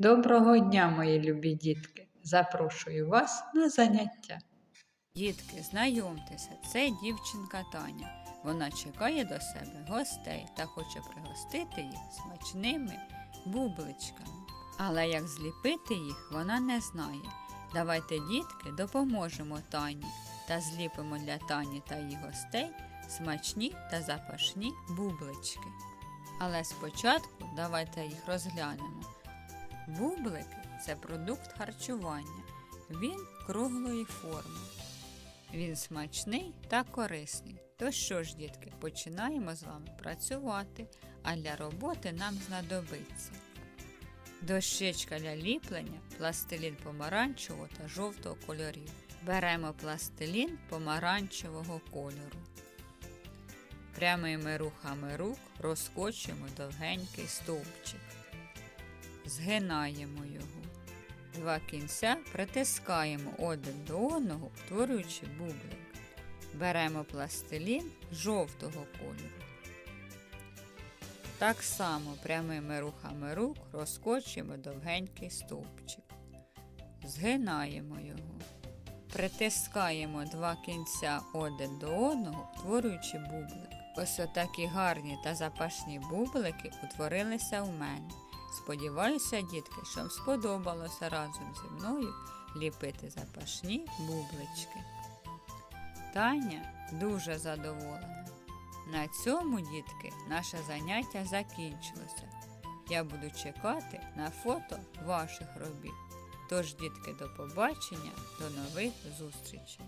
Доброго дня, мої любі дітки! Запрошую вас на заняття. Дітки, знайомтеся, це дівчинка Таня. Вона чекає до себе гостей та хоче пригостити їх смачними бубличками. Але як зліпити їх, вона не знає. Давайте, дітки, допоможемо Тані та зліпимо для Тані та її гостей смачні та запашні бублички. Але спочатку давайте їх розглянемо. Бублики це продукт харчування. Він круглої форми. Він смачний та корисний. То що ж, дітки, починаємо з вами працювати, а для роботи нам знадобиться дощечка для ліплення, пластилін помаранчевого та жовтого кольорів. Беремо пластилін помаранчевого кольору. Прямими рухами рук розкочуємо довгенький стовпчик. Згинаємо його. Два кінця притискаємо один до одного, утворюючи бублик. Беремо пластилін жовтого кольору. Так само прямими рухами рук розкочуємо довгенький стовпчик. Згинаємо його. Притискаємо два кінця один до одного, утворюючи бублик. Ось отакі гарні та запашні бублики утворилися у мене. Сподіваюся, дітки, що вам сподобалося разом зі мною ліпити запашні бублички. Таня дуже задоволена. На цьому, дітки, наше заняття закінчилося. Я буду чекати на фото ваших робіт. Тож, дітки, до побачення, до нових зустрічей!